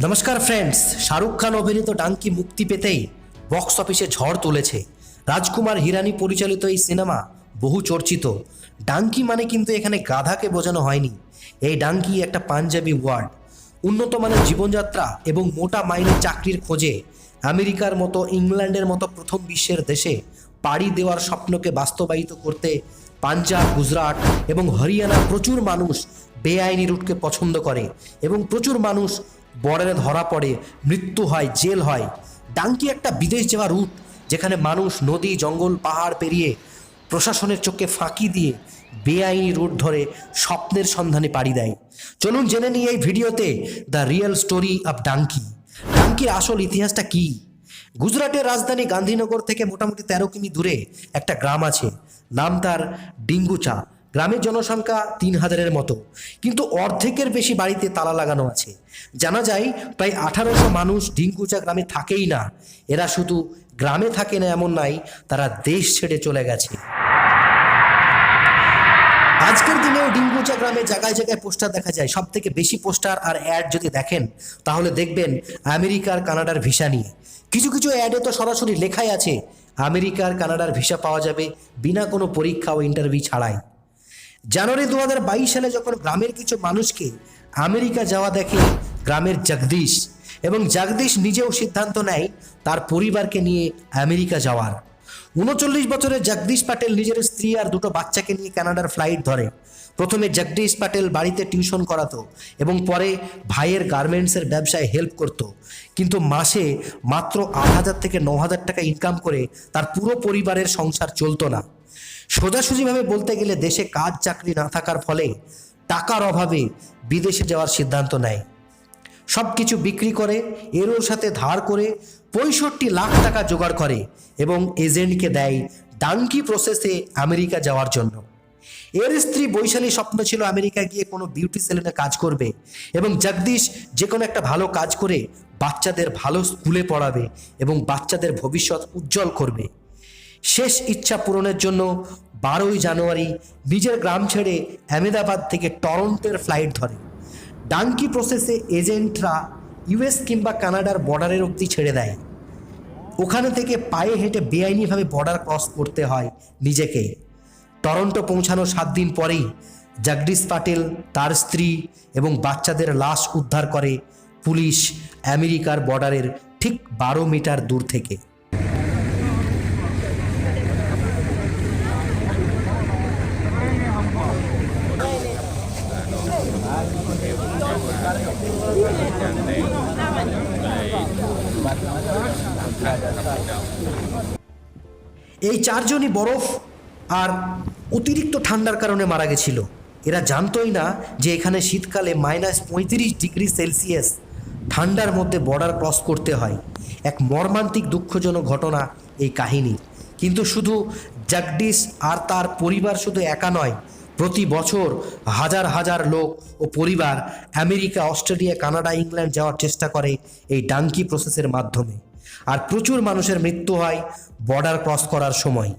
নমস্কার ফ্রেন্ডস শাহরুখ খান অভিনীত ডাঙ্কি মুক্তি পেতেই বক্স অফিসে ঝড় তুলেছে। রাজকুমার হিরানি পরিচালিত এই সিনেমা বহু চর্চিত। ডাঙ্কি মানে কিন্তু এখানে গাধাকে বোঝানো হয়নি। এই ডাঙ্কি একটা পাঞ্জাবি ওয়ার্ড উন্নত মানের জীবনযাত্রা এবং মোটা মাইনের চাকরির খোঁজে আমেরিকার মতো ইংল্যান্ডের মতো প্রথম বিশ্বের দেশে পাড়ি দেওয়ার স্বপ্নকে বাস্তবায়িত করতে পাঞ্জাব, গুজরাট এবং হরিয়ানা প্রচুর মানুষ বেআইনি রুটকে পছন্দ করে এবং প্রচুর মানুষ বর্ডারে ধরা পড়ে, মৃত্যু হয়, জেল হয়। ডাঙ্কি একটা বিদেশ যাওয়া রুট, যেখানে মানুষ নদী, জঙ্গল, পাহাড় পেরিয়ে প্রশাসনের চোখে ফাঁকি দিয়ে বেআইনি রুট ধরে স্বপ্নের সন্ধানে পাড়ি দেয়। চলুন জেনে নিই এই ভিডিওতে the real story of Dunki ডাঙ্কির আসল ইতিহাসটা কী? গুজরাটের রাজধানী গান্ধীনগর থেকে মোটামুটি তেরো কিমি দূরে একটা গ্রাম আছে, নাম তার ডিঙ্গুচা। গ্রামের জনসংখ্যা তিন হাজারের মতো। কিন্তু অর্ধেকের বেশি বাড়িতে তালা লাগানো আছে। জানা যায়, প্রায় আঠারোশো মানুষ ডিঙ্গুচা গ্রামে থাকেই না। এরা শুধু গ্রামে থাকে না এমন নাই তারা দেশ ছেড়ে চলে গেছে। আজকের দিনেও ডিঙ্গুচা গ্রামে জায়গায় জায়গায় পোস্টার দেখা যায়। সব থেকে বেশি পোস্টার আর অ্যাড যদি দেখেন, তাহলে দেখবেন আমেরিকার কানাডার ভিসা নিয়ে। কিছু কিছু অ্যাডে তো সরাসরি লেখাই আছে আমেরিকার কানাডার ভিসা পাওয়া যাবে বিনা কোনো পরীক্ষা ও ইন্টারভিউ ছাড়াই। জানুয়ারি দু হাজার বাইশ সালে যখন গ্রামের কিছু মানুষকে আমেরিকা যাওয়া দেখে গ্রামের জগদীশ এবং জগদীশ নিজেও সিদ্ধান্ত নেয় তার পরিবারকে নিয়ে আমেরিকা যাওয়ার। উনচল্লিশ বছরের জগদীশ প্যাটেল নিজের স্ত্রী আর দুটো বাচ্চাকে নিয়ে কানাডার ফ্লাইট ধরে। প্রথমে জগদীশ প্যাটেল বাড়িতে টিউশন করাতো এবং পরে ভাইয়ের গার্মেন্টসের ব্যবসায় হেল্প করত। কিন্তু মাসে মাত্র আট হাজার থেকে ন হাজার টাকা ইনকাম করে তার পুরো পরিবারের সংসার চলতো না। সোজাসুজিভাবে বলতে গেলে দেশে কাজ চাকরি না থাকার ফলে টাকার অভাবে বিদেশে যাওয়ার সিদ্ধান্ত নেয়। সব কিছু বিক্রি করে, এরও সাথে ধার করে, পঁয়ষট্টি লাখ টাকা জোগাড় করে এবং এজেন্টকে দেয় ডাঙ্কি প্রসেসে আমেরিকা যাওয়ার জন্য। এর স্ত্রী বৈশালী স্বপ্ন ছিল আমেরিকা গিয়ে কোনো বিউটি সেলুনে কাজ করবে এবং জগদীশ যে কোনো একটা ভালো কাজ করে বাচ্চাদের ভালো স্কুলে পড়াবে এবং বাচ্চাদের ভবিষ্যৎ উজ্জ্বল করবে। শেষ ইচ্ছা পূরণের জন্য বারোই জানুয়ারি নিজের গ্রাম ছেড়ে আহমেদাবাদ থেকে টরন্টোর ফ্লাইট ধরে। ডাঙ্কি প্রসেসে এজেন্টরা ইউএস কিংবা কানাডার বর্ডারের অবধি ছেড়ে দেয়। ওখানে থেকে পায়ে হেঁটে বেআইনিভাবে বর্ডার ক্রস করতে হয় নিজেকে। টরন্টো পৌঁছানোর সাত দিন পরেই জগদীশ পাটেল, তার স্ত্রী এবং বাচ্চাদের লাশ উদ্ধার করে পুলিশ আমেরিকার বর্ডারের ঠিক বারো মিটার দূর থেকে। এই চারজনই বরফ আর অতিরিক্ত ঠান্ডার কারণে মারা গেছিল। এরা জানতোই না যে এখানে শীতকালে মাইনাস পঁয়ত্রিশ ডিগ্রি সেলসিয়াস ঠান্ডার মধ্যে বর্ডার ক্রস করতে হয়। এক মর্মান্তিক দুঃখজনক ঘটনা এই কাহিনী। কিন্তু শুধু জগদীশ আর তার পরিবার শুধু একা নয়, প্রতি বছর হাজার হাজার লোক ও পরিবার আমেরিকা, অস্ট্রেলিয়া, কানাডা, ইংল্যান্ড যাওয়ার চেষ্টা করে এই ডাঙ্কি প্রসেসের মাধ্যমে। আর প্রচুর মানুষের মৃত্যু হয় বর্ডার ক্রস করার সময়।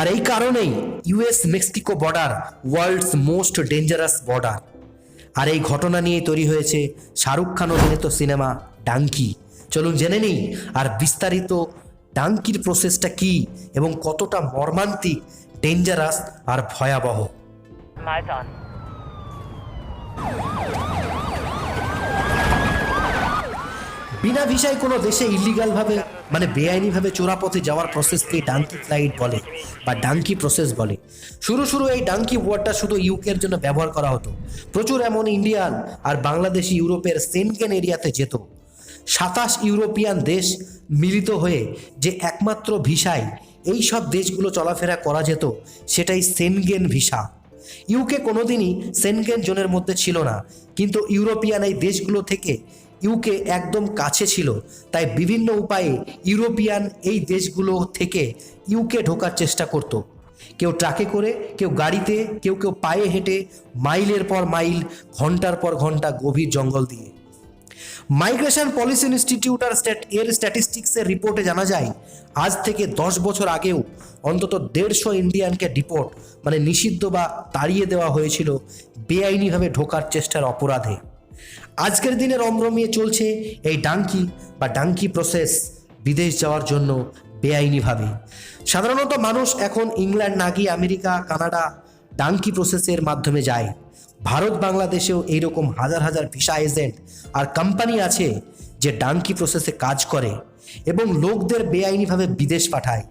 আর এই কারণেই US Mexico border world's most dangerous border আর এই ঘটনা নিয়ে তৈরি হয়েছে শাহরুখ খান অভিনীত সিনেমা ডাঙ্কি। চলুন জেনে নিই, আর বিস্তারিত ডাঙ্কির প্রসেসটা কি এবং কতটা মর্মান্তিক ডেঞ্জারাস আর ভয়াবহ? বিনা ভিসায় কোনো দেশে ইলিগালভাবে মানে বেআইনিভাবে চোরাপথে যাওয়ার প্রসেসকে ডাঙ্কি ফ্লাইট বলে বা ডাঙ্কি প্রসেস বলে। শুরু শুরু এই ডাঙ্কি ওয়ার্ডটা শুধু ইউকের জন্য ব্যবহার করা হতো। প্রচুর এমন ইন্ডিয়ান আর বাংলাদেশি ইউরোপের সেনকেন এরিয়াতে যেত। সাতাশ ইউরোপিয়ান দেশ মিলিত হয়ে যে একমাত্র ভিসায় এই সব দেশগুলো চলাফেরা করা যেত, সেটাই সেনগেন ভিসা। ইউকে কোনোদিনই সেনগেন জোনের মধ্যে ছিল না, কিন্তু ইউরোপিয়ান এই দেশগুলো থেকে ইউকে একদম কাছে ছিল, তাই বিভিন্ন উপায়ে ইউরোপিয়ান এই দেশগুলো থেকে ইউকে ঢোকার চেষ্টা করত। কেউ ট্রাকে করে, কেউ গাড়িতে, কেউ কেউ পায়ে হেঁটে মাইলের পর মাইল, ঘণ্টার পর ঘণ্টা গভীর জঙ্গল দিয়ে। মাইগ্রেশন পলিসি ইনস্টিটিউট আর এর স্ট্যাটিস্টিক্সের রিপোর্টে জানা যায়, আজ থেকে দশ বছর আগেও অন্তত দেড়শো ইন্ডিয়ানকে ডিপোর্ট মানে নিষিদ্ধ বা তাড়িয়ে দেওয়া হয়েছিল, বেআইনিভাবে ঢোকার চেষ্টার অপরাধে। আজকের দিনে রমরমিয়ে চলছে এই ডাঙ্কি বা ডাঙ্কি প্রসেস বিদেশ যাওয়ার জন্য বেআইনিভাবে। সাধারণত মানুষ এখন ইংল্যান্ড না গিয়ে আমেরিকা, কানাডা ডাঙ্কি প্রসেসের মাধ্যমে যায়। ভারত, বাংলাদেশেও এইরকম হাজার হাজার ভিসা এজেন্ট আর কোম্পানি আছে যে ডাঙ্কি প্রসেসে কাজ করে এবং লোকদের বেআইনিভাবে বিদেশ পাঠায়।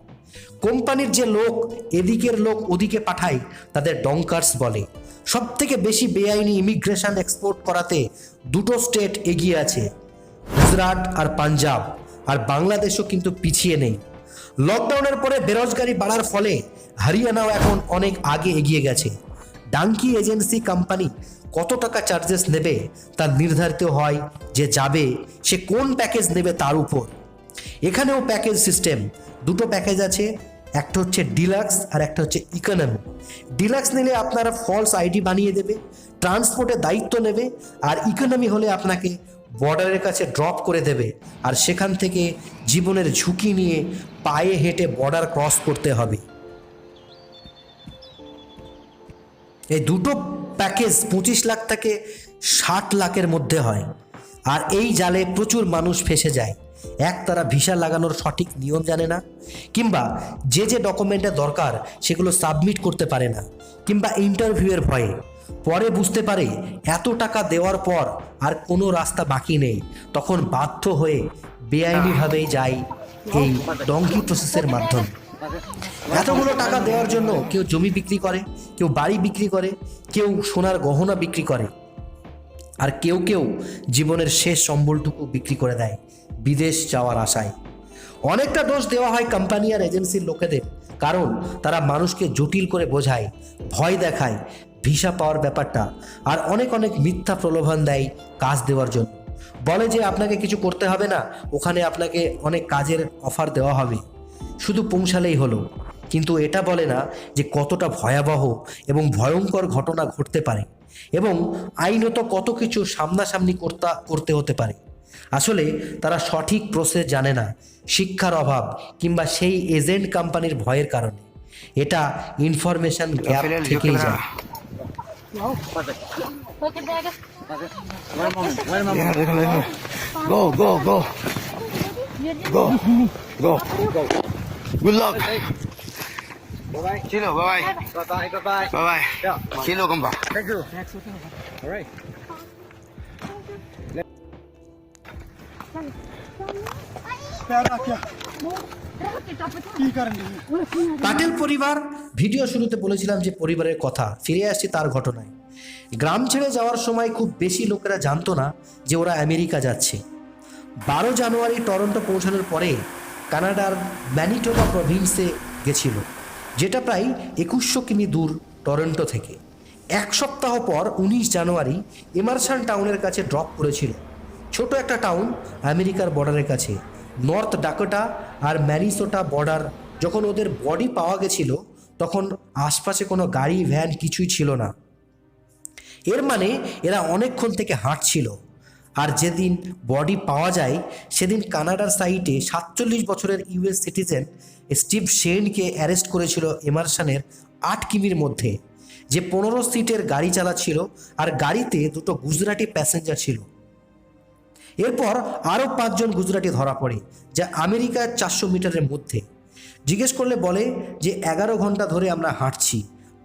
কোম্পানির যে লোক, এদিকের লোক, ওদিকে পাঠায়, তাদের ডঙ্কার্স বলে। সব থেকে বেশি বেআইনি ইমিগ্রেশন এক্সপোর্ট করাতে দুটো স্টেট এগিয়ে আছে, গুজরাট আর পাঞ্জাব, আর বাংলাদেশও কিন্তু পিছিয়ে নেই। লকডাউনের পরে বেরোজগারি বাড়ার ফলে হরিয়ানাও এখন অনেক আগে এগিয়ে গেছে। ডাঙ্কি এজেন্সি কোম্পানি কত টাকা চার্জেস নেবে তা নির্ধারিত হয় যে যাবে, সে কোন প্যাকেজ নেবে তার উপর। এখানেও প্যাকেজ সিস্টেম, দুটো প্যাকেজ আছে একটা হচ্ছে ডিলাক্স আর একটা হচ্ছে ইকোনমি। ডিলাক্স নিলে আপনারা ফলস আইডি বানিয়ে দেবে ট্রান্সপোর্টের দায়িত্ব নেবে আর ইকোনমি হলে আপনাকে বর্ডারের কাছে ড্রপ করে দেবে আর সেখান থেকে জীবনের ঝুঁকি নিয়ে পায়ে হেঁটে বর্ডার ক্রস করতে হবে। এই দুটো প্যাকেজ পঁচিশ লাখ থেকে ষাট লাখের মধ্যে হয় আর এই জালে প্রচুর মানুষ ফেসে যায়। এক তারা ভিসা লাগানোর সঠিক নিয়ম জানে না, কিংবা যে যে ডকুমেন্টের দরকার সেগুলো সাবমিট করতে পারে না, কিংবা ইন্টারভিউয়ের ভয়ে। পরে বুঝতে পারে এত টাকা দেওয়ার পর আর কোনো রাস্তা বাকি নেই, তখন বাধ্য হয়ে বেআইনিভাবেই যায় এই ডঙ্কি প্রসেসের মাধ্যমে। এতগুলো টাকা দেওয়ার জন্য কেউ জমি বিক্রি করে, কেউ বাড়ি বিক্রি করে, কেউ সোনার গহনা বিক্রি করে, আর কেউ কেউ জীবনের শেষ সম্বলটুকু বিক্রি করে দেয়। বিদেশ যাওয়ার আশায়। অনেকটা দোষ দেওয়া হয় কোম্পানি আর এজেন্সির লোকেদের, কারণ তারা মানুষকে জটিল করে বোঝায়, ভয় দেখায়, ভিসা পাওয়ার ব্যাপারটা, আর অনেক অনেক মিথ্যা প্রলোভন দেয় কাজ দেওয়ার জন্য। বলে যে আপনাকে কিছু করতে হবে না, ওখানে আপনাকে অনেক কাজের অফার দেওয়া হবে। শুধু পৌঁছালেই হলো, কিন্তু এটা বলে না যে কতটা ভয়াবহ এবং ভয়ঙ্কর ঘটনা ঘটতে পারে, এবং আইনত কত কিছু সামনাসামনি করতা, করতে হতে পারে। আসলে তারা সঠিক প্রসেস জানে না শিক্ষার অভাব কিংবা সেই এজেন্ট কোম্পানির ভয়ের কারণে এটা ইনফরমেশন গ্যাপ থেকেই যায় déjalo. Go, go, go. Go. Go. Good luck. Bye-bye. Chilo, bye-bye. Bye-bye. Bye-bye. Chilo, compa. Thank you. All right. Patel পরিবার, ভিডিও শুরুতে বলেছিলাম যে পরিবারের কথা, ফিরে আসছি তার ঘটনায়। গ্রাম ছেড়ে যাওয়ার সময় খুব বেশি লোকেরা জানতো না যে ওরা আমেরিকা যাচ্ছে। বারো জানুয়ারি টরন্টো পৌঁছানোর পরে কানাডার ম্যানিটোবা প্রভিন্সে গেছিল, যেটা প্রায় একুশশো কিমি দূর টরন্টো থেকে। এক সপ্তাহ পর উনিশ জানুয়ারি এমারসান টাউনের কাছে ড্রপ করেছিল। ছোট একটা টাউন আমেরিকার বর্ডারের কাছে। নর্থ ডাকোটা আর ম্যানিসোটা বর্ডার যখন ওদের বডি পাওয়া গেছিল, তখন আশপাশে কোনো গাড়ি ভ্যান কিছুই ছিল না। এর মানে এরা অনেকক্ষণ থেকে হাঁটছিল। আর যেদিন বডি পাওয়া যায়, সেদিন কানাডার সাইটে সাতচল্লিশ বছরের ইউএস সিটিজেন স্টিভ শেনকে অ্যারেস্ট করেছিল এমারসানের আট কিমির মধ্যে, যে পনেরো সিটের গাড়ি চালাচ্ছিল, আর গাড়িতে দুটো গুজরাটি প্যাসেঞ্জার ছিল। এরপর আরও পাঁচজন গুজরাটি ধরা পড়ে, যা আমেরিকার চারশো মিটারের মধ্যে। জিজ্ঞেস করলে বলে যে, এগারো ঘণ্টা ধরে আমরা হাঁটছি।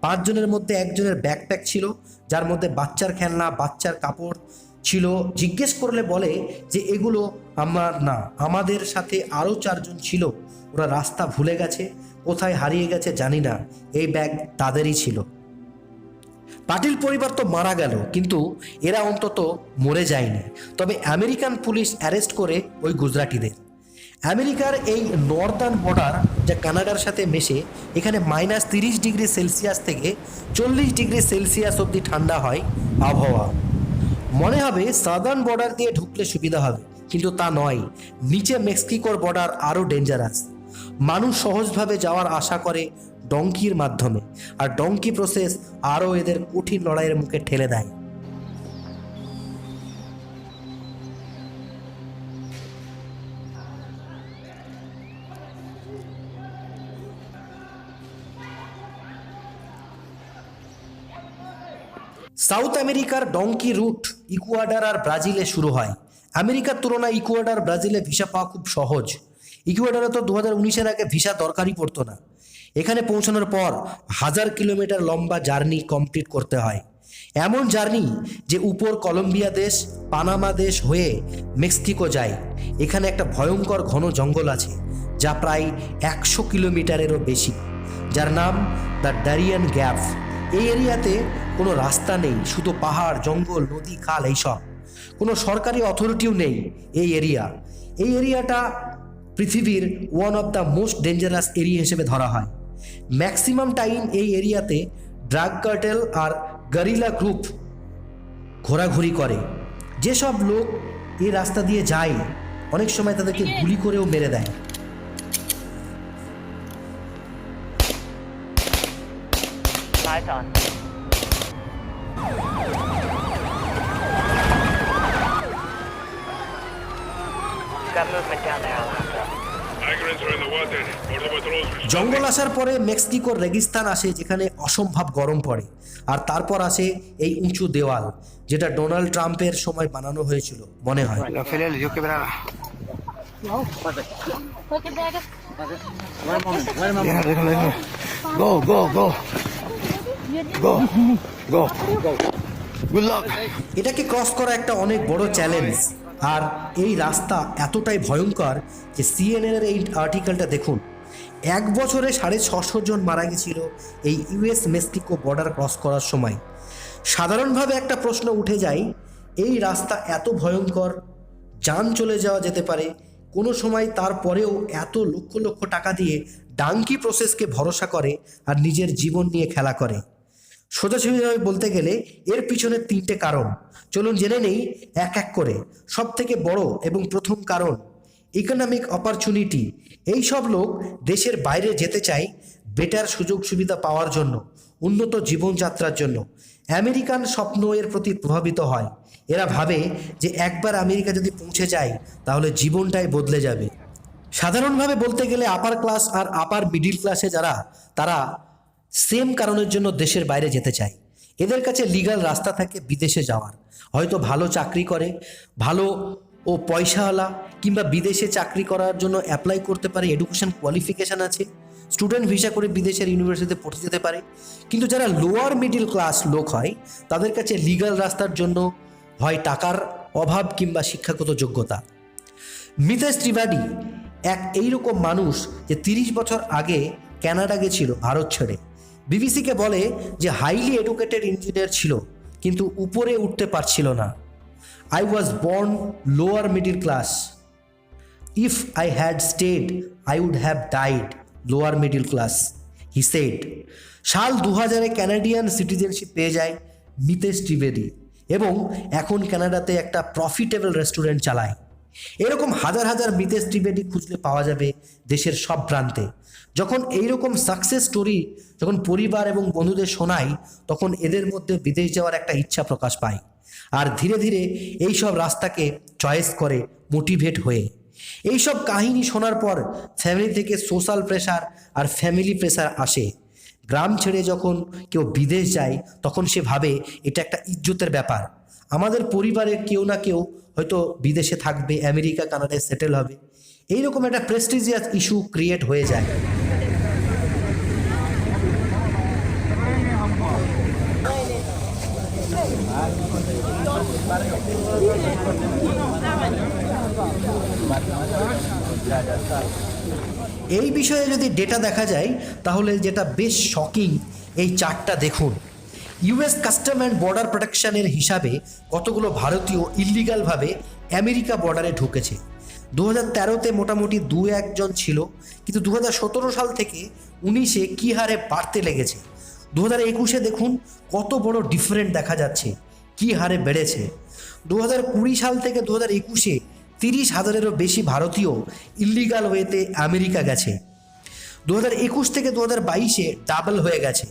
পাঁচজনের মধ্যে একজনের ব্যাকপ্যাক ছিল, যার মধ্যে বাচ্চার খেলনা, বাচ্চার কাপড় ছিল। জিজ্ঞেস করলে বলে যে, এগুলো আমার না, আমাদের সাথে আরও চারজন ছিল। ওরা রাস্তা ভুলে গেছে, কোথায় হারিয়ে গেছে জানি না, এই ব্যাগ তাদেরই ছিল। পাটিল পরিবার তো মারা গেল, কিন্তু এরা অন্তত মরে যায়নি। তবে আমেরিকান পুলিশ অ্যারেস্ট করে ওই গুজরাটিদের। আমেরিকার এই নর্দার্ন বর্ডার, যা কানাডার সাথে মেশে, এখানে মাইনাস তিরিশ ডিগ্রি সেলসিয়াস থেকে চল্লিশ ডিগ্রি সেলসিয়াস অবধি ঠান্ডা হয় আবহাওয়া। মনে হবে সাদার্ন বর্ডার দিয়ে ঢুকলে সুবিধা হবে, কিন্তু তা নয়। নিচে মেক্সিকোর বর্ডার আরও ডেঞ্জারাস। মানুষ সহজভাবে যাওয়ার আশা করে ডঙ্কির মাধ্যমে। আর ডঙ্কি প্রসেস আরও এদের কঠিন লড়াইয়ের মুখে ঠেলে দেয়। সাউথ আমেরিকার ডঙ্কি রুট ইকুয়াডার আর ব্রাজিলে শুরু হয়। আমেরিকার তুলনায় ইকুয়াডার ব্রাজিলে ভিসা পাওয়া খুব সহজ। ইকুয়াডারে তো দু হাজার উনিশের আগে ভিসা দরকারই পড়তো না। এখানে পৌঁছানোর পর হাজার কিলোমিটার লম্বা জার্নি কমপ্লিট করতে হয়। এমন জার্নি যে উপর কলম্বিয়া দেশ, পানামা দেশ হয়ে মেক্সিকো যায়। এখানে একটা ভয়ঙ্কর ঘন জঙ্গল আছে, যা প্রায় একশো কিলোমিটারেরও বেশি, যার নাম দ্য ডারিয়ান গ্যাপ এই এরিয়াতে কোনো রাস্তা নেই, শুধু পাহাড়, জঙ্গল, নদী, খাল এইসব। কোনো সরকারি অথরিটিও নেই এই এরিয়া। এই এরিয়াটা পৃথিবীর one of the most dangerous area হিসেবে ধরা হয়। ম্যাক্সিমাম টাইম এই এরিয়াতে ড্রাগ কার্টেল আর গরিলা গ্রুপ ঘোরাঘুরি করে। যেসব লোক এই রাস্তা দিয়ে যায় অনেক সময় তাদেরকে গুলি করেও মেরে দেয়। Got movement down there, জঙ্গল আসার পরে মেক্সিকোর রেগিস্তান আসে যেখানে অসম্ভব গরম পড়ে আর তারপর আসে এই উঁচু দেওয়াল যেটা ডোনাল্ড ট্রাম্পের সময় বানানো হয়েছিল মনে হয়. Go, go, go. Go. Go. Good luck. এটাকে ক্রস করা একটা অনেক বড় চ্যালেঞ্জ আর এই রাস্তা এতটাই ভয়ঙ্কর যে সিএনএন এর এই আর্টিকেলটা দেখুন। এক বছরে সাড়ে ছশো জন মারা গেছিল এই ইউএস মেক্সিকো বর্ডার ক্রস করার সময়। সাধারণভাবে একটা প্রশ্ন উঠে যায়, এই রাস্তা এত ভয়ঙ্কর, যান চলে যাওয়া যেতে পারে, কোনো সময় তারপরেও এত লক্ষ লক্ষ টাকা দিয়ে ডাঙ্কি প্রসেসকে ভরসা করে আর নিজের জীবন নিয়ে খেলা করে। সোজাসুজিভাবে বলতে গেলে এর পিছনে তিনটে কারণ। চলুন জেনে নেই এক এক করে। সব থেকে বড় এবং প্রথম কারণ ইকোনমিক অপরচুনিটি এই সব লোক দেশের বাইরে যেতে চায় বেটার সুযোগ সুবিধা পাওয়ার জন্য, উন্নত জীবনযাত্রার জন্য। আমেরিকান স্বপ্ন এর প্রতি প্রভাবিত হয়। এরা ভাবে যে একবার আমেরিকা যদি পৌঁছে যায়, তাহলে জীবনটাই বদলে যাবে। সাধারণভাবে বলতে গেলে আপার ক্লাস আর আপার মিডিল ক্লাসে যারা, তারা সেম কারণের জন্য দেশের বাইরে যেতে চায় এদের কাছে লিগাল রাস্তা থাকে বিদেশে যাওয়ার। হয়তো ভালো চাকরি করে, ভালো ও পয়সাওয়ালা, কিংবা বিদেশে চাকরি করার জন্য অ্যাপ্লাই করতে পারে এডুকেশন কোয়ালিফিকেশান আছে স্টুডেন্ট ভিসা করে বিদেশের ইউনিভার্সিটিতে পড়তে যেতে পারে। কিন্তু যারা লোয়ার মিডিল ক্লাস লোক হয়, তাদের কাছে লিগাল রাস্তার জন্য হয় টাকার অভাব কিংবা শিক্ষাগত যোগ্যতা। মিতেশ ত্রিবাড়ি এক এইরকম মানুষ যে তিরিশ বছর আগে কানাডা গেছিল, ভারত ছেড়ে। বিবিসিকে বলে যে হাইলি এডুকেটেড ইঞ্জিনিয়ার ছিল, কিন্তু উপরে উঠতে পারছিল না। I was born lower middle class if I had stayed I would have died lower middle class he said সাল দু হাজারে ক্যানাডিয়ান সিটিজেনশিপ পেয়ে যায় মিতেশ ত্রিবেদী এবং এখন কানাডাতে একটা প্রফিটেবল রেস্টুরেন্ট চালায়। এরকম হাজার হাজার মিতেশ ত্রিবেদী খুঁজলে পাওয়া যাবে দেশের সব প্রান্তে। যখন এইরকম সাকসেস স্টোরি যখন পরিবার এবং বন্ধুদের শোনাই, তখন এদের মধ্যে বিদেশ যাওয়ার একটা ইচ্ছা প্রকাশ পায়। আর ধীরে ধীরে এই সব রাস্তাকে চয়েস করে মোটিভেট হয়ে। এইসব কাহিনী শোনার পর ফ্যামিলি থেকে সোশ্যাল প্রেশার আর ফ্যামিলি প্রেশার আসে। গ্রাম ছেড়ে যখন কেউ বিদেশ যায়, তখন সে ভাবে এটা একটা ইজ্জতের ব্যাপার। আমাদের পরিবারে কেউ না কেউ হয়তো বিদেশে থাকবে, আমেরিকা, কানাডায় সেটেল হবে। এইরকম একটা প্রেস্টিজিয়াস ইস্যু ক্রিয়েট হয়ে যায়। এই বিষয়ে যদি ডেটা দেখা যায়, তাহলে যেটা বেশ শকিং এই চার্টটা দেখুন। ইউএস কাস্টম অ্যান্ড বর্ডার প্রোটেকশনের হিসাবে কতগুলো ভারতীয় ইল্লিগালভাবে আমেরিকা বর্ডারে ঢুকেছে? দু হাজার তেরোতে মোটামুটি দু একজন ছিল, কিন্তু দু হাজার সতেরো সাল থেকে উনিশে কী হারে বাড়তে লেগেছে? দু হাজার একুশে দেখুন কত বড় ডিফারেন্ট দেখা যাচ্ছে, কী হারে বেড়েছে? দু হাজার কুড়ি সাল থেকে দু হাজার একুশে তিরিশ হাজারেরও বেশি ভারতীয় ইল্লিগাল ওয়েতে আমেরিকা গেছে। দু হাজার একুশ থেকে দু হাজার বাইশে ডাবল হয়ে গেছে।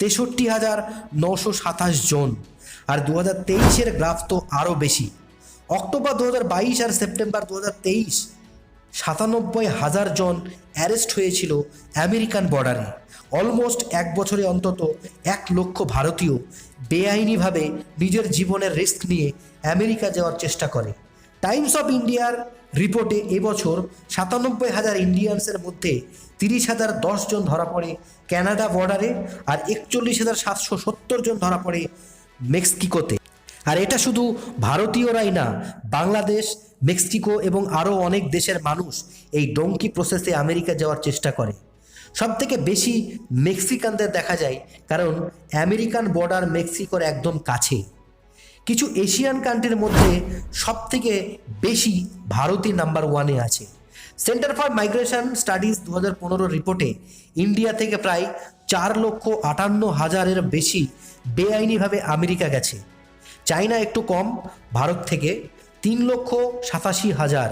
তেষট্টি হাজার নশো সাতাশ জন, আর দু হাজার তেইশের গ্রাফ তো আরও বেশি। অক্টোবর দু হাজার বাইশ আর সেপ্টেম্বর দু হাজার তেইশ, সাতানব্বই হাজার জন অ্যারেস্ট হয়েছিল আমেরিকান বর্ডারে। অলমোস্ট এক বছরে অন্তত এক লক্ষ ভারতীয় বেআইনিভাবে নিজের জীবনের রিস্ক নিয়ে আমেরিকা যাওয়ার চেষ্টা করে। টাইমস অফ ইন্ডিয়ার রিপোর্টে এবছর সাতানব্বই হাজার ইন্ডিয়ানসের মধ্যে তিরিশ হাজার জন ধরা পড়ে ক্যানাডা বর্ডারে আর একচল্লিশ হাজার সাতশো সত্তর জন ধরা পড়ে মেক্সিকোতে। আর এটা শুধু ভারতীয়রাই না, বাংলাদেশ, মেক্সিকো এবং আরও অনেক দেশের মানুষ এই ডঙ্কি প্রসেসে আমেরিকা যাওয়ার চেষ্টা করে। সব থেকে বেশি মেক্সিকানদের দেখা যায় কারণ আমেরিকান বর্ডার মেক্সিকোর একদম কাছে। কিছু এশিয়ান কান্ট্রির মধ্যে সব থেকে বেশি ভারতই নাম্বার ওয়ানে আছে। সেন্টার ফর মাইগ্রেশন স্টাডিজ দু হাজার পনেরো রিপোর্টে ইন্ডিয়া থেকে প্রায় চার লক্ষ আটান্ন হাজারের বেশি বেআইনিভাবে আমেরিকা গেছে। চায়না একটু কম, ভারত থেকে তিন লক্ষ সাতাশি হাজার।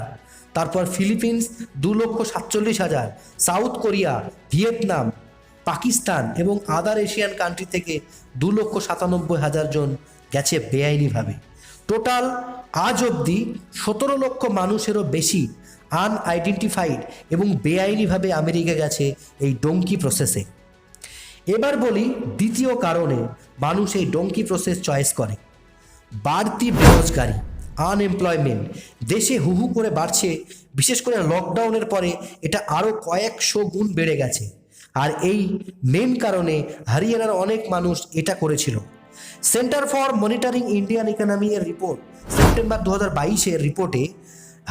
তারপর ফিলিপিন্স দু লক্ষ সাতচল্লিশ হাজার। সাউথ কোরিয়া ভিয়েতনাম পাকিস্তান এবং আদার এশিয়ান কান্ট্রি থেকে দু লক্ষ সাতানব্বই হাজার জন গেছে বেআইনিভাবে। টোটাল আজ অবধি সতেরো লক্ষ মানুষেরও বেশি আনআইডেন্টিফাইড এবং বেআইনিভাবে আমেরিকা গেছে এই ডঙ্কি প্রসেসে এবার বলি দ্বিতীয় কারণে মানুষ এই ডঙ্কি প্রসেস চয়েস করে। বাড়তি বেরোজগারি আনএমপ্লয়মেন্ট দেশে হু হু করে বাড়ছে, বিশেষ করে লকডাউনের পরে এটা আরও কয়েকশো গুণ বেড়ে গেছে। আর এই মেন কারণে হরিয়ানার অনেক মানুষ এটা করেছিল। Centre for monitoring Indian economy এর রিপোর্ট সেপ্টেম্বর দু হাজার বাইশের রিপোর্টে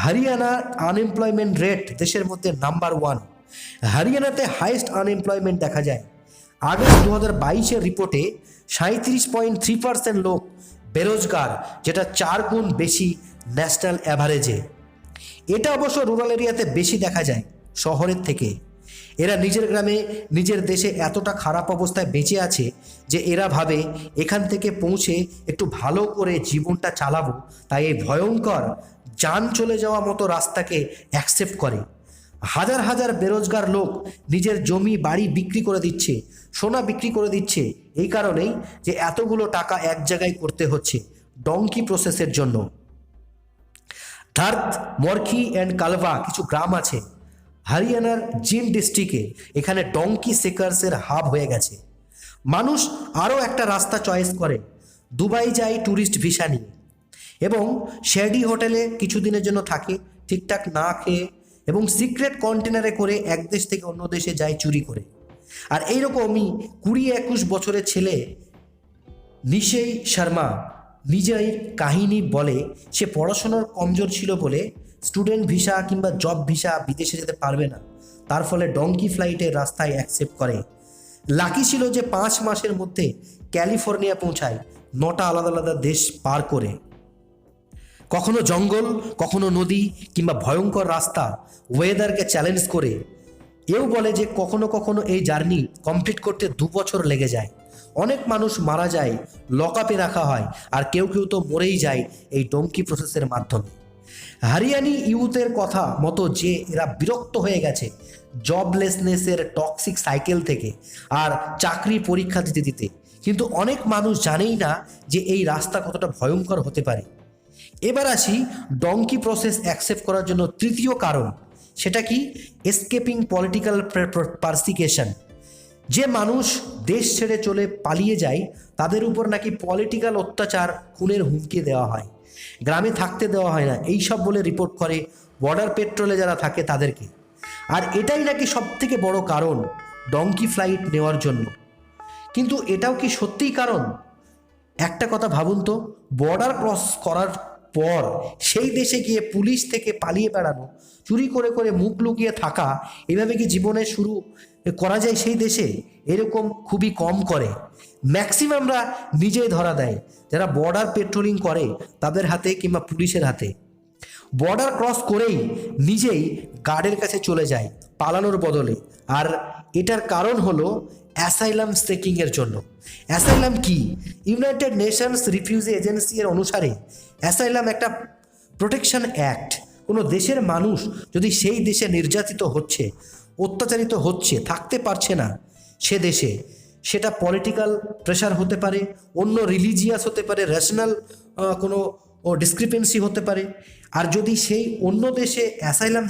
হরিয়ানার আনএমপ্লয়মেন্ট রেট দেশের মধ্যে নাম্বার ওয়ান হরিয়ানাতে হাইয়েস্ট আনএমপ্লয়মেন্ট দেখা যায়। আগস্ট দু হাজার বাইশের রিপোর্টে সাঁত্রিশ পয়েন্ট থ্রি পার্সেন্ট লোক বেরোজগার, যেটা চার গুণ বেশি ন্যাশনাল অ্যাভারেজে এটা অবশ্য রুরাল এরিয়াতে বেশি দেখা যায়, শহরের থেকে। এরা নিজের গ্রামে, নিজের দেশে এতটা খারাপ অবস্থায় বেঁচে আছে যে এরা ভাবে এখান থেকে পৌঁছে একটু ভালো করে জীবনটা চালাবো। তাই এই ভয়ঙ্কর যান চলে যাওয়া মতো রাস্তাকে অ্যাকসেপ্ট করে। হাজার হাজার বেরোজগার লোক নিজের জমি, বাড়ি বিক্রি করে দিচ্ছে, সোনা বিক্রি করে দিচ্ছে। এই কারণেই যে এতগুলো টাকা এক জায়গায় করতে হচ্ছে ডঙ্কি প্রসেসের জন্য। ধার্ত, মরখি অ্যান্ড কালভা কিছু গ্রাম আছে। হরিয়ানার জিন ডিস্ট্রিক্টে এখানে ডঙ্কি সেকার্সের হাব হয়ে গেছে। মানুষ আরও একটা রাস্তা চয়েস করে, দুবাই যায় ট্যুরিস্ট ভিসা নিয়ে। এবং শেডি হোটেলে কিছুদিনের জন্য থাকে, ঠিকঠাক না খেয়ে, এবং সিক্রেট কন্টেনারে করে এক দেশ থেকে অন্য দেশে যায় চুরি করে। আর এইরকমই কুড়ি একুশ বছরের ছেলে নিশেই শর্মা, নিজের কাহিনী বলে, সে পড়াশোনার কমজোর ছিল বলে স্টুডেন্ট ভিসা কিংবা জব ভিসা বিদেশে যেতে পারবে না। তার ফলে ডঙ্কি ফ্লাইটে রাস্তায় অ্যাকসেপ্ট করে। লাকি ছিল যে পাঁচ মাসের মধ্যে ক্যালিফোর্নিয়া পৌঁছায়, নটা আলাদা আলাদা দেশ পার করে। কখনো জঙ্গল, কখনো নদী কিংবা ভয়ঙ্কর রাস্তা ওয়েদারকে চ্যালেঞ্জ করে। এও বলে যে কখনো কখনো এই জার্নি কমপ্লিট করতে দু বছর লেগে যায়। অনেক মানুষ মারা যায় লকআপে রাখা হয়, আর কেউ কেউ তো মরেই যায় এই ডঙ্কি প্রসেসের মাধ্যমে। হরিয়ানি ইউথের কথা মতো যে এরা বিরক্ত হয়ে গেছে জবলেসনেসের টক্সিক সাইকেল থেকে আর চাকরি পরীক্ষা দিতে দিতে। কিন্তু অনেক মানুষ জানেই না যে এই রাস্তা কতটা ভয়ঙ্কর হতে পারে। এবার আসি ডঙ্কি প্রসেস অ্যাকসেপ্ট করার জন্য তৃতীয় কারণ, সেটা কি? এসকেপিং পলিটিক্যাল পার্সিকেশন যে মানুষ দেশ ছেড়ে চলে পালিয়ে যায়, তাদের উপর নাকি পলিটিক্যাল অত্যাচার, খুনের হুমকি দেওয়া হয়। গ্রামে থাকতে দেওয়া হয় না। এই সব বলে রিপোর্ট করে বর্ডার পেট্রোলে যারা থাকে তাদেরকে। আর এটাই নাকি সব থেকে বড় কারণ ডঙ্কি ফ্লাইট নেওয়ার জন্য। কিন্তু এটাও কি সত্যিই কারণ? একটা কথা ভাবুন তো বর্ডার ক্রস করার পর সেই দেশে গিয়ে পুলিশ থেকে পালিয়ে বেড়ানো, চুরি করে করে মুখ লুকিয়ে থাকা, এভাবে কি জীবনে শুরু? করা যায় সেই দেশে? এরকম খুবই কম করে। ম্যাক্সিমামরা নিজেই ধরা দেয়। যারা বর্ডার পেট্রোলিং করে, তাদের হাতে কিংবা পুলিশের হাতে। বর্ডার ক্রস করেই নিজেই গার্ডের কাছে চলে যায়, পালানোর বদলে। আর এটার কারণ হলো অ্যাসাইলাম স্টেকিং এর জন্য। অ্যাসাইলাম কি? ইউনাইটেড নেশনস রিফিউজি এজেন্সি এর অনুসারে অ্যাসাইলাম একটা প্রোটেকশন অ্যাক্ট কোনো দেশের মানুষ যদি সেই দেশে নির্যাতিত হচ্ছে, অত্যাচারিত হচ্ছে, থাকতে পারছে না, সে দেশে সেটা পলিটিক্যাল প্রেশার হতে পারে, অন্য রিলিজিয়াস হতে পারে রেশনাল কোনো ডিসক্রিপেন্সি হতে পারে। আর যদি সেই অন্য দেশে অ্যাসাইলাম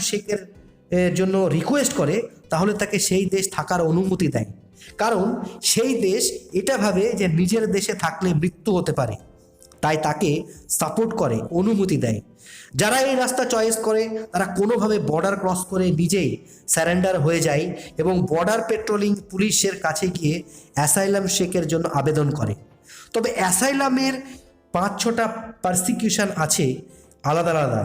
এর জন্য রিকোয়েস্ট করে, তাহলে তাকে সেই দেশ থাকার অনুমতি দেয়। কারণ সেই দেশ এটা ভাবে যে নিজের দেশে থাকলে মৃত্যু হতে পারে। তাই তাকে সাপোর্ট করে, অনুমতি দেয়। যারা এই রাস্তা চয়েস করে, তারা কোনোভাবে বর্ডার ক্রস করে নিজেই স্যারেন্ডার হয়ে যায় এবং বর্ডার পেট্রোলিং পুলিশের কাছে গিয়ে অ্যাসাইলাম শেকের জন্য আবেদন করে। তবে অ্যাসাইলামের পাঁচ ছটা পারসিকিউশন আছে আলাদা আলাদা।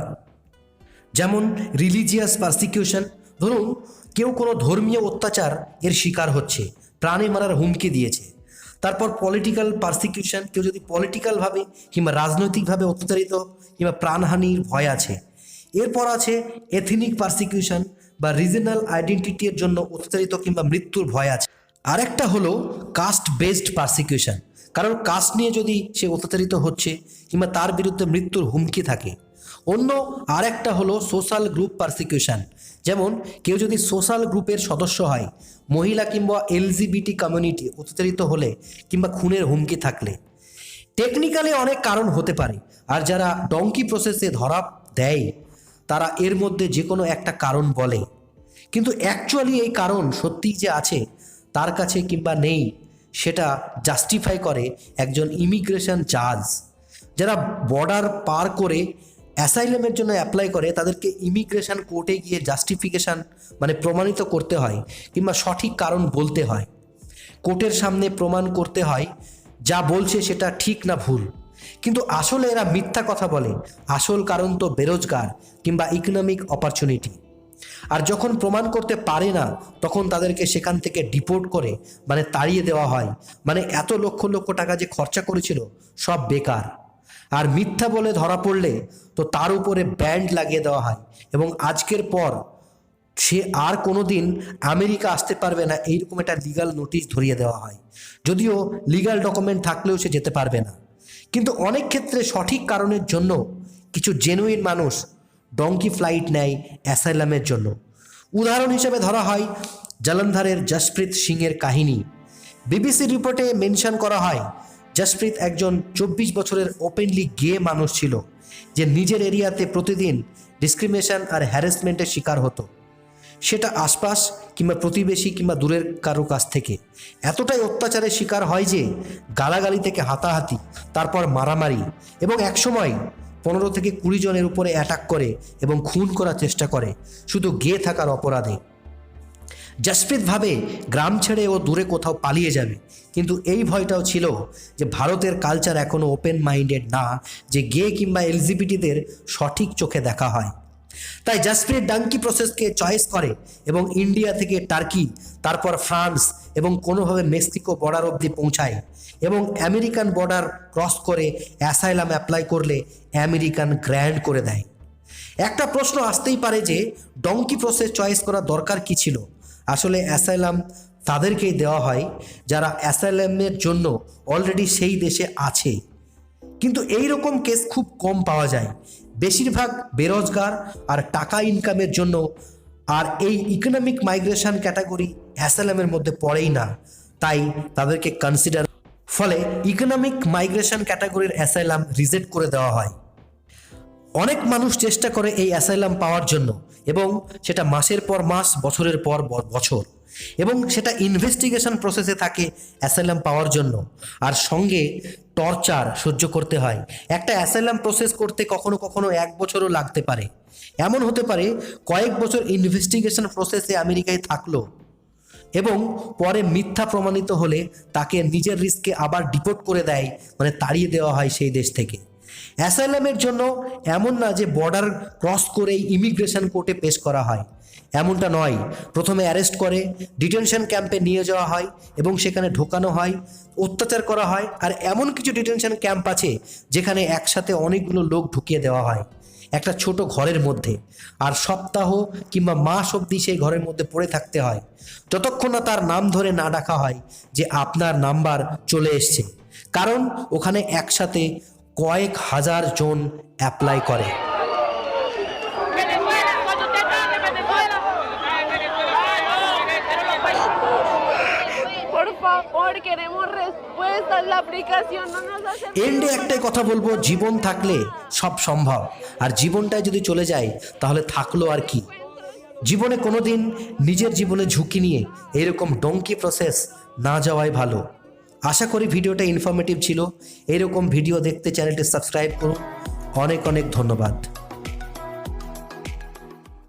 যেমন রিলিজিয়াস পার্সিকিউশন ধরুন কেউ কোনো ধর্মীয় অত্যাচার এর শিকার হচ্ছে, প্রাণে মারার হুমকি দিয়েছে। তারপর পলিটিক্যাল পারসিকিউশন কেউ যদি পলিটিক্যালভাবে কিংবা রাজনৈতিকভাবে অত্যাচারিত কিংবা প্রাণহানির ভয় আছে, এরপর আছে এথনিক পারসিকিউশন বা রিজনাল আইডেন্টিটির জন্য অত্যাচারিত কিংবা মৃত্যুর ভয় আছে। আরেকটা হলো কাস্ট বেসড পারসিকিউশন কারণ কাস্ট নিয়ে যদি সে অত্যাচারিত হচ্ছে কিংবা তার বিরুদ্ধে মৃত্যুর হুমকি থাকে। অন্য আরেকটা হলো সোশ্যাল গ্রুপ পারসিকিউশন যেমন কেউ যদি সোশ্যাল গ্রুপের সদস্য হয়, মহিলা কিংবা এলজিবিটি কমিউনিটি অত্যাচারিত হলে কিংবা খুনের হুমকি থাকলে। টেকনিক্যালি অনেক কারণ হতে পারে, আর যারা ডঙ্কি প্রসেসে ধরা দেয়, তারা এর মধ্যে যে কোনো একটা কারণ বলে। কিন্তু অ্যাকচুয়ালি এই কারণ সত্যিই যে আছে, তার কাছে কিংবা নেই, সেটা জাস্টিফাই করে একজন ইমিগ্রেশন জাজ যারা বর্ডার পার করে অ্যাসাইলামের জন্য অ্যাপ্লাই করে তাদেরকে ইমিগ্রেশন কোর্টে গিয়ে জাস্টিফিকেশান মানে প্রমাণিত করতে হয় কিংবা সঠিক কারণ বলতে হয়। কোর্টের সামনে প্রমাণ করতে হয় যা বলছে সেটা ঠিক না ভুল। কিন্তু আসলে এরা মিথ্যা কথা বলে। আসল কারণ তো বেরোজগার কিংবা ইকোনমিক অপরচুনিটি আর যখন প্রমাণ করতে পারে না, তখন তাদেরকে সেখান থেকে ডিপোর্ট করে মানে তাড়িয়ে দেওয়া হয়। মানে এত লক্ষ লক্ষ টাকা যে খরচা করেছিল, সব বেকার। আর মিথ্যা বলে ধরা পড়লে তো তার উপরে ব্যান্ড লাগিয়ে দেওয়া হয়। এবং আজকের পর সে আর কোনো দিন আমেরিকা আসতে পারবে না, এইরকম একটা লিগাল নোটিশ ধরিয়ে দেওয়া হয়। যদিও লিগাল ডকুমেন্ট থাকলেও সে যেতে পারবে না। কিন্তু অনেক ক্ষেত্রে সঠিক কারণের জন্য কিছু জেনুইন মানুষ ডঙ্কি ফ্লাইট নেয় অ্যাসাইলামের জন্য। উদাহরণ হিসেবে ধরা হয় জলন্ধরের জসপ্রীত সিংয়ের কাহিনী। বিবিসি রিপোর্টে মেনশন করা হয় জসপ্রীত একজন চব্বিশ বছরের ওপেনলি গে মানুষ ছিল, যে নিজের এরিয়াতে প্রতিদিন ডিসক্রিমিনেশন আর হ্যারাসমেন্টের শিকার হতো। সেটা আশপাশ কিংবা প্রতিবেশী কিংবা দূরের কারও কাছ থেকে। এতটাই অত্যাচারের শিকার হয় যে গালাগালি থেকে হাতাহাতি, তারপর মারামারি এবং একসময় পনেরো থেকে কুড়ি জনের উপরে অ্যাটাক করে এবং খুন করার চেষ্টা করে, শুধু গে থাকার অপরাধে। জসপ্রীত ভাবে গ্রাম ছেড়ে ও দূরে কোথাও পালিয়ে যাবে। কিন্তু এই ভয়টাও ছিল যে ভারতের কালচার এখনও ওপেন মাইন্ডেড না, যে গে কিংবা এলজিবিটিদের সঠিক চোখে দেখা হয়। তাই জসপ্রীত ডাঙ্কি প্রসেসকে চয়েস করে এবং ইন্ডিয়া থেকে টার্কি তারপর ফ্রান্স এবং কোনোভাবে মেক্সিকো বর্ডার অবধি পৌঁছায় এবং আমেরিকান বর্ডার ক্রস করে অ্যাসাইলাম অ্যাপ্লাই করলে আমেরিকান গ্র্যান্ড করে দেয়। একটা প্রশ্ন আসতেই পারে যে ডঙ্কি প্রসেস চয়েস করার দরকার কি ছিল? আসলে অ্যাসাইলাম তাদেরকেই দেওয়া হয় যারা অ্যাসাইলামের জন্য অলরেডি সেই দেশে আছে। কিন্তু এই রকম কেস খুব কম পাওয়া যায়। বেশিরভাগ বেরোজগার আর টাকা ইনকামের জন্য আর এই ইকোনমিক মাইগ্রেশন ক্যাটাগরি অ্যাসাইলামের মধ্যে পড়েই না। তাই তাদেরকে কনসিডার ফলে ইকোনমিক মাইগ্রেশন ক্যাটাগরির অ্যাসাইলাম রিজেক্ট করে দেওয়া হয়। অনেক মানুষ চেষ্টা করে এই অ্যাসাইলাম পাওয়ার জন্য এবং সেটা মাসের পর মাস, বছরের পর বছর এবং সেটা ইনভেস্টিগেশন প্রসেসে থাকে অ্যাসাইলাম পাওয়ার জন্য। আর সঙ্গে টর্চার সহ্য করতে হয়। একটা অ্যাসাইলাম প্রসেস করতে কখনো কখনো এক বছরও লাগতে পারে। এমন হতে পারে কয়েক বছর ইনভেস্টিগেশন প্রসেসে আমেরিকায় থাকল এবং পরে মিথ্যা প্রমাণিত হলে তাকে নিজের রিস্কে আবার ডিপোর্ট করে দেয় মানে তাড়িয়ে দেওয়া হয় সেই দেশ থেকে। অ্যাসাইলামের জন্য এমন না যে বর্ডার ক্রস করেই ইমিগ্রেশন কোর্টে পেশ করা হয়। এমনটা নয়। প্রথমে অ্যারেস্ট করে ডিটেনশন ক্যাম্পে নিয়ে যাওয়া হয় এবং সেখানে ঢোকানো হয়, অত্যাচার করা হয় আর এমন কিছু ডিটেনশন ক্যাম্প আছে যেখানে একসাথে অনেকগুলো লোক ঢুকিয়ে দেওয়া হয়, একটা ছোট ঘরের মধ্যে। আর সপ্তাহ কিংবা মাস অবধি সেই ঘরের মধ্যে পড়ে থাকতে হয়। যতক্ষণ না তার নাম ধরে না ডাকা হয় যে আপনার নাম্বার চলে এসছে। কারণ ওখানে একসাথে কয়েক হাজার জন অ্যাপ্লাই করে. এন্ডে একটাই কথা বলব জীবন থাকলে সব সম্ভব। আর জীবনটাই যদি চলে যায় তাহলে থাকল আর কি? জীবনে কোনোদিন নিজের জীবনে ঝুঁকি নিয়ে এরকম ডঙ্কি প্রসেস না যাওয়াই ভালো। আশা করি ভিডিওটা ইনফরমেটিভ ছিল। এরকম ভিডিও দেখতে চ্যানেলটি সাবস্ক্রাইব করুন। অনেক অনেক ধন্যবাদ।